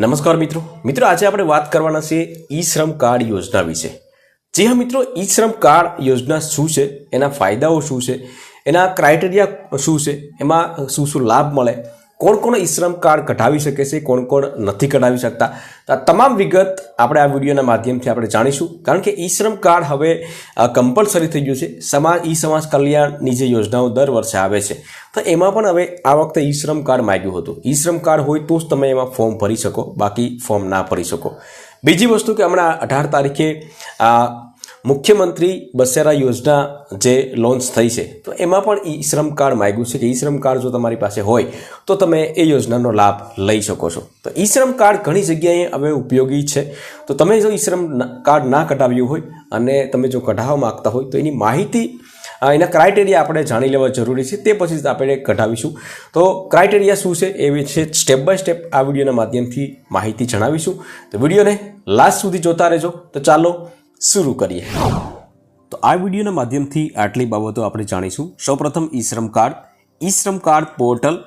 નમસ્કાર મિત્રો. મિત્રો, આજે આપણે વાત કરવાના છે ઈ શ્રમ કાર્ડ યોજના વિશે. જે હા મિત્રો, ઈ શ્રમ કાર્ડ યોજના શું છે? એના ફાયદાઓ શું છે? એના ક્રાઇટેરિયા શું છે? એમાં શું શું લાભ મળે? કોણ કોણ શ્રમ કાર્ડ કઢાવી શકે છે કોણ કોણ નથી કઢાવી શકતા? આ તમામ વિગત આપણે આ વિડીયોના માધ્યમથી આપણે જાણીશું. કારણ કે ઈ શ્રમ કાર્ડ હવે કમ્પલસરી થઈ ગયું છે. સમાજ, ઈ સમાજ કલ્યાણની જે યોજનાઓ દર વર્ષે આવે છે. તો એમાં પણ હવે આ વખતે ઈ શ્રમ કાર્ડ માંગ્યું હતું. ઈ શ્રમ કાર્ડ હોય તો જ તમે એમાં ફોર્મ ભરી શકો, બાકી ફોર્મ ના ભરી શકો. બીજી વસ્તુ કે હમણાં અઢાર તારીખે મુખ્યમંત્રી બસેરા યોજના જે લોન્ચ થઈ છે, તો એમાં પણ ઈ શ્રમ કાર્ડ માગ્યું છે કે ઈ શ્રમ કાર્ડ જો તમારી પાસે હોય, તો તમે એ યોજનાનો લાભ લઈ શકો છો. તો ઈ શ્રમ કાર્ડ ઘણી જગ્યાએ હવે ઉપયોગી છે. તો તમે જો ઈ શ્રમ કાર્ડ ના કઢાવ્યું હોય અને તમે જો કઢાવવા માગતા હોય, તો એની માહિતી એના ક્રાઇટેરિયા આપણે જાણી લેવા જરૂરી છે. તે પછી આપણે કઢાવીશું. તો ક્રાઇટેરિયા શું છે એ વિશે સ્ટેપ બાય સ્ટેપ આ વિડીયોના માધ્યમથી માહિતી જણાવીશું. તો વિડીયોને લાસ્ટ સુધી જોતા રહેજો. તો ચાલો શરૂ કરીએ. તો આ વિડીયોના માધ્યમથી આટલી બાબતો આપણે જાણીશું. સૌપ્રથમ ઈ શ્રમ કાર્ડ. ઈ શ્રમ કાર્ડ પોર્ટલ.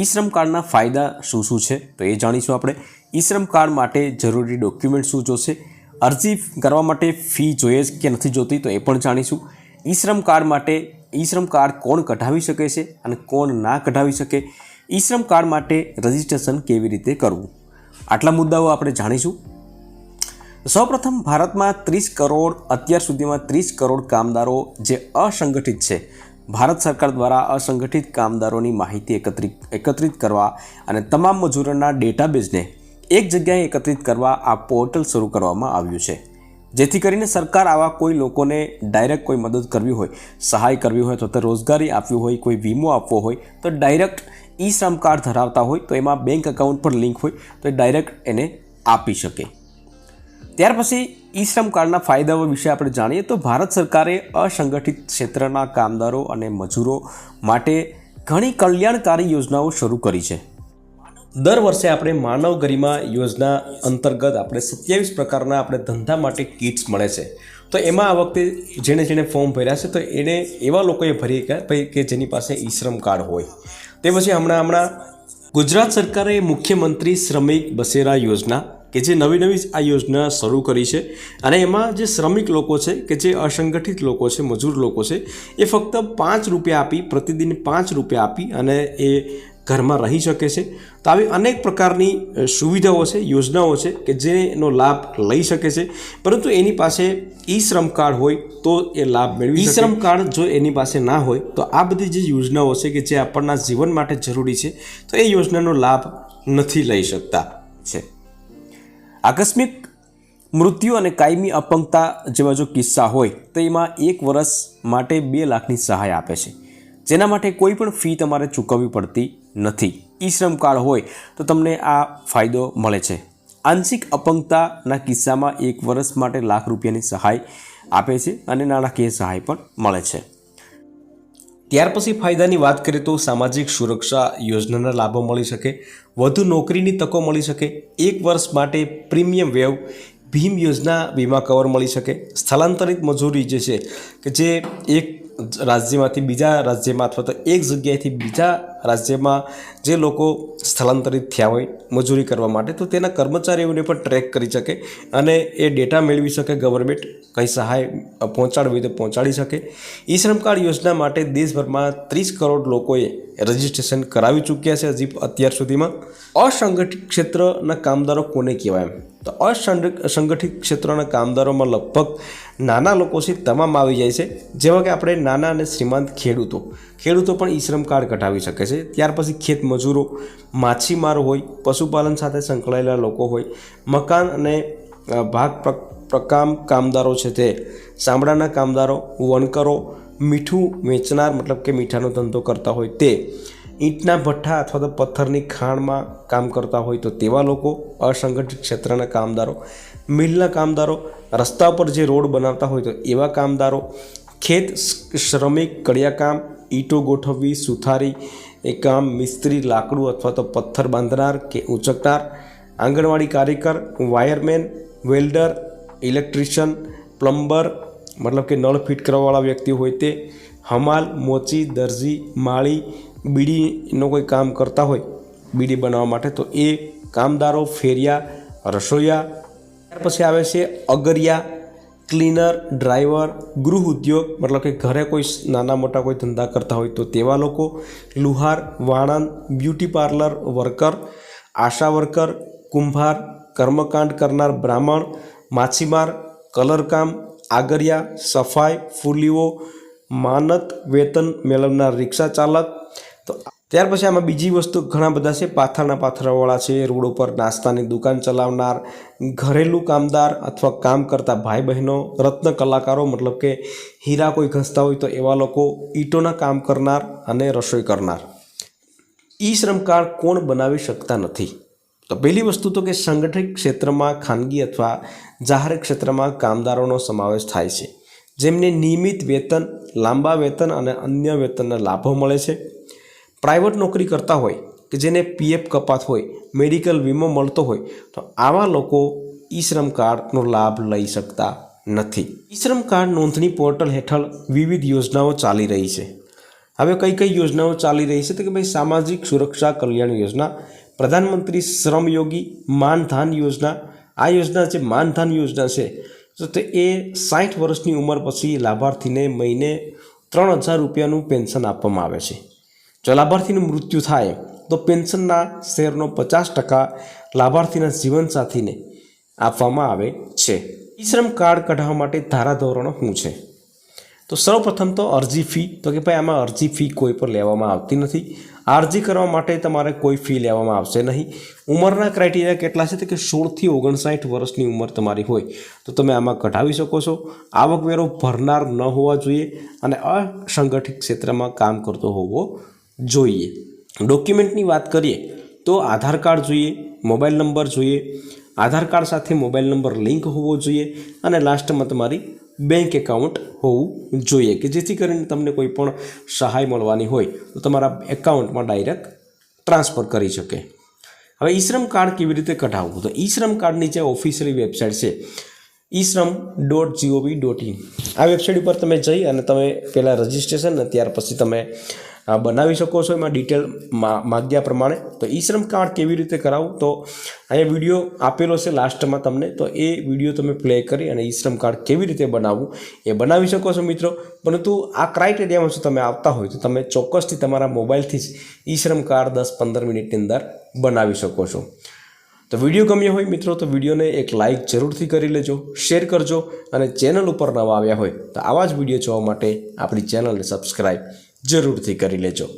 ઈ શ્રમ કાર્ડના ફાયદા શું શું છે તો એ જાણીશું આપણે. ઈ શ્રમ કાર્ડ માટે જરૂરી ડોક્યુમેન્ટ શું જોશે? અરજી કરવા માટે ફી જોઈએ કે નથી જોતી તો એ પણ જાણીશું. ઈ શ્રમ કાર્ડ માટે ઈ શ્રમ કાર્ડ કોણ કઢાવી શકે છે અને કોણ ના કઢાવી શકે? ઈ શ્રમ કાર્ડ માટે રજિસ્ટ્રેશન કેવી રીતે કરવું? આટલા મુદ્દાઓ આપણે જાણીશું. સૌપ્રથમ ભારતમાં ત્રીસ કરોડ, અત્યાર સુધીમાં ત્રીસ કરોડ કામદારો જે અસંગઠિત છે. ભારત સરકાર દ્વારા અસંગઠિત કામદારોની માહિતી એકત્રિત એકત્રિત કરવા અને તમામ મજૂરોના ડેટાબેઝને એક જગ્યાએ એકત્રિત કરવા આ પોર્ટલ શરૂ કરવામાં આવ્યું છે. જેથી કરીને સરકાર આવા કોઈ લોકોને ડાયરેક્ટ કોઈ મદદ કરવી હોય, સહાય કરવી હોય, તો તે રોજગારી આપવી હોય, કોઈ વીમો આપવો હોય, તો ડાયરેક્ટ ઈ શ્રમ કાર્ડ ધરાવતા હોય, તો એમાં બેંક એકાઉન્ટ પર લિંક હોય, તો ડાયરેક્ટ એને આપી શકે. ત્યાર પછી ઈ શ્રમ કાર્ડના ફાયદાઓ વિશે આપણે જાણીએ તો ભારત સરકારે અસંગઠિત ક્ષેત્રના કામદારો અને મજૂરો માટે ઘણી કલ્યાણકારી યોજનાઓ શરૂ કરી છે. દર વર્ષે આપણે માનવ ગરિમા યોજના અંતર્ગત આપણે સત્યાવીસ પ્રકારના આપણે ધંધા માટે કિટ્સ મળે છે. તો એમાં આ વખતે જેણે જેણે ફોર્મ ભર્યા છે તો એને એવા લોકોએ ભરી ભાઈ કે જેની પાસે ઈ શ્રમ કાર્ડ હોય. તે પછી હમણાં હમણાં ગુજરાત સરકારે મુખ્યમંત્રી શ્રમિક બસેરા યોજના કે જે નવી નવી આ યોજના શરૂ કરી છે. અને એમાં જે શ્રમિક લોકો છે કે જે અસંગઠિત લોકો છે, મજૂર લોકો છે, એ ફક્ત પાંચ રૂપિયા આપી, પ્રતિદિન પાંચ રૂપિયા આપી અને એ ઘરમાં રહી શકે છે. તો આવી અનેક પ્રકારની સુવિધાઓ છે, યોજનાઓ છે કે જેનો લાભ લઈ શકે છે. પરંતુ એની પાસે ઈ શ્રમ કાર્ડ હોય તો એ લાભ મેળવી ઈ શ્રમ કાર્ડ જો એની પાસે ના હોય, તો આ બધી જે યોજનાઓ છે કે જે આપણના જીવન માટે જરૂરી છે, તો એ યોજનાનો લાભ નથી લઈ શકતા છે. આકસ્મિક મૃત્યુ અને કાયમી અપંગતા જેવા જો કિસ્સા હોય, તો એમાં એક વર્ષ માટે બે લાખની સહાય આપે છે. જેના માટે કોઈ પણ ફી તમારે ચૂકવવી પડતી નથી. ઈ શ્રમ કાર્ડ હોય, તો તમને આ ફાયદો મળે છે. આંશિક અપંગતાના કિસ્સામાં એક વર્ષ માટે લાખ રૂપિયાની સહાય આપે છે અને નાણાકીય સહાય પણ મળે છે. ત્યાર પછી ફાયદાની વાત કરીએ તો સામાજિક સુરક્ષા યોજનાના લાભો મળી શકે, વધુ નોકરીની તકો મળી શકે, એક વર્ષ માટે પ્રીમિયમ વેવ, ભીમ યોજના વીમા કવર મળી શકે. સ્થળાંતરિત મજૂરી જે છે કે જે એક રાજ્યમાંથી બીજા રાજ્યમાં અથવા તો એક જગ્યાએથી બીજા રાજ્યમાં જે લોકો સ્થળાંતરિત થયા હોય, મજૂરી કરવા માટે, તો તેના કર્મચારીઓને પણ ટ્રેક કરી શકે અને એ ડેટા મેળવી શકે ગવર્મેન્ટ કંઈ સહાય પહોંચાડવી તો પહોંચાડી શકે. ઈ શ્રમ કાર્ડ યોજના માટે દેશભરમાં ત્રીસ કરોડ લોકોએ રજીસ્ટ્રેશન કરાવી ચૂક્યા છે હજી અત્યાર સુધીમાં. અસંગઠિત ક્ષેત્રના કામદારો કોને કહેવાય તો અસંગઠિત ક્ષેત્રના કામદારોમાં લગભગ નાના લોકો છે, તમામ આવી જાય છે. જેવા કે આપણે નાના અને શ્રીમંત ખેડૂતો. ખેડૂતો પણ ઈ શ્રમ કાર્ડ કઢાવી શકે છે. ત્યાર પછી ખેત મજૂરો, માછીમારો હોય, પશુપાલન સાથે સંકળાયેલા લોકો હોય, મકાન અને ભાગ પ્ર- પ્રકામ કામદારો છે તે, ચામડાના કામદારો, વણકરો, મીઠું વેચનાર મતલબ કે મીઠાનો ધંધો કરતા હોય તે, ઈંટના ભઠ્ઠા અથવા તો પથ્થરની ખાણમાં કામ કરતા હોય તો તેવા લોકો, અસંગઠિત ક્ષેત્રના કામદારો, મિલના કામદારો, રસ્તા પર જે રોડ બનાવતા હોય તો એવા કામદારો, ખેત શ્રમિક, કડિયાકામ ઈંટો ગોઠવવી, સુથારી, એ કામ મિસ્ત્રી લાકડું અથવા તો પથ્થર બાંધનાર કે ઉચકનાર, આંગણવાડી કાર્યકર, વાયરમેન, વેલ્ડર, ઇલેક્ટ્રિશિયન, પ્લમ્બર, મતલબ કે નળ ફિટ કરવાવાળા વ્યક્તિ હોય તે, હમાલ, મોચી, દરજી, માળી, બીડીનો કોઈ કામ કરતા હોય, બીડી બનાવવા માટે, તો એ કામદારો ફેરિયા, રસોઈયા પછી આવે છે અગરિયા ક્લીનર, ડ્રાઈવર, ગૃહ ઉદ્યોગ, મતલબ કે ઘરે કોઈ નાના મોટા કોઈ ધંધા કરતા હોય તો તેવા લોકો, લુહાર, વાણંદ, beauty parlour, worker, ASHA worker, કુંભાર, કર્મકાંડ કરનાર બ્રાહ્મણ, માછીમાર, કલરકામ, આગરિયા, સફાઈ, ફૂલીઓ માનત વેતન મેળવનાર રિક્ષા ચાલક ત્યાર પછી આમાં બીજી વસ્તુ ઘણા બધા છે. પાથરના પાથરાવાળા છે, રોડ ઉપર નાસ્તાની દુકાન ચલાવનાર, ઘરેલું કામદાર અથવા કામ કરતા ભાઈ બહેનો રત્ન કલાકારો, મતલબ કે હીરા કોઈ ઘસતા હોય તો એવા લોકો ઈંટોના કામ કરનાર અને રસોઈ કરનાર. ઈ શ્રમ કાર્ડ કોણ બનાવી શકતા નથી? તો પહેલી વસ્તુ તો કે સંગઠિત ક્ષેત્રમાં ખાનગી અથવા જાહેર ક્ષેત્રમાં કામદારોનો સમાવેશ થાય છે. જેમને નિયમિત વેતન, લાંબા વેતન અને અન્ય વેતનના લાભો મળે છે. પ્રાઇવેટ નોકરી કરતા હોય કે જેને પીએફ કપાત હોય, મેડિકલ વીમો મળતો હોય, તો આવા લોકો ઈ શ્રમ કાર્ડનો લાભ લઈ શકતા નથી. ઈ શ્રમ કાર્ડ નોંધણી પોર્ટલ હેઠળ વિવિધ યોજનાઓ ચાલી રહી છે. હવે કઈ કઈ યોજનાઓ ચાલી રહી છે તો કે ભાઈ સામાજિક સુરક્ષા કલ્યાણ યોજના, પ્રધાનમંત્રી શ્રમયોગી માનધાન યોજના, આ યોજના જે માનધાન યોજના છે, તો તે એ સાઠ વર્ષની ઉંમર પછી લાભાર્થીને મહિને ત્રણ હજાર રૂપિયાનું પેન્શન આપવામાં આવે છે. લાભાર્થીનું મૃત્યુ થાય તો પેન્શનના શેરનો પચાસ ટકા લાભાર્થીના જીવનસાથીને આપવામાં આવે છે. ઈ શ્રમ કાર્ડ કઢાવવા માટે ધારાધોરણો શું છે? તો સૌપ્રથમ તો અરજી ફી, તો કે ભાઈ આમાં અરજી ફી કોઈ પર લેવામાં આવતી નથી. અરજી કરવા માટે તમારે કોઈ ફી લેવામાં આવશે નહીં. ઉંમરના ક્રાઇટેરિયા કેટલા છે? તો કે સોળથી ઓગણસાઠ વર્ષની ઉંમર તમારી હોય તો તમે આમાં કઢાવી શકો છો. આવકવેરો ભરનાર ન હોવા જોઈએ અને અસંગઠિત ક્ષેત્રમાં કામ કરતો હોવો જોઈએ. ડોક્યુમેન્ટની વાત કરીએ તો આધાર કાર્ડ જોઈએ, મોબાઈલ નંબર જોઈએ, આધાર કાર્ડ સાથે મોબાઈલ નંબર લિંક હોવો જોઈએ અને લાસ્ટમાં તમારી બેંક એકાઉન્ટ હોવું જોઈએ કે જેથી કરીને તમને કોઈ પણ સહાય મળવાની હોય તો તમારા એકાઉન્ટમાં ડાયરેક્ટ ટ્રાન્સફર કરી શકે. હવે ઈ શ્રમ કાર્ડ કેવી રીતે કઢાવવું? તો ઈ શ્રમ કાર્ડની જે ઓફિશિયલી વેબસાઇટ છે e Shram dot GOV dot in આ વેબસાઇટ ઉપર તમે જઈ અને તમે પહેલાં રજિસ્ટ્રેશન અને ત્યાર પછી તમે બનાવી શકો છો એમાં ડિટેલ માગ્યા પ્રમાણે. તો ઈ શ્રમ કાર્ડ કેવી રીતે કરાવવું તો અહીંયા વીડિયો આપેલો છે લાસ્ટમાં તમને. તો એ વીડિયો તમે પ્લે કરી અને ઈ શ્રમ કાર્ડ કેવી રીતે બનાવવું એ બનાવી શકો છો મિત્રો. પરંતુ આ ક્રાઇટેરિયામાં જો તમે આવતા હોય તો તમે ચોક્કસથી તમારા મોબાઈલથી જ ઈ શ્રમ કાર્ડ દસ પંદર મિનિટની અંદર બનાવી શકો છો. તો વીડિયો ગમ્યો હોય મિત્રો તો વિડીયોને એક લાઇક જરૂરથી કરી લેજો શેર કરજો અને ચેનલ ઉપર નવા આવ્યા હોય તો આવા જ વીડિયો જોવા માટે આપણી ચેનલને સબસ્ક્રાઈબ જરૂરથી કરી લેજો.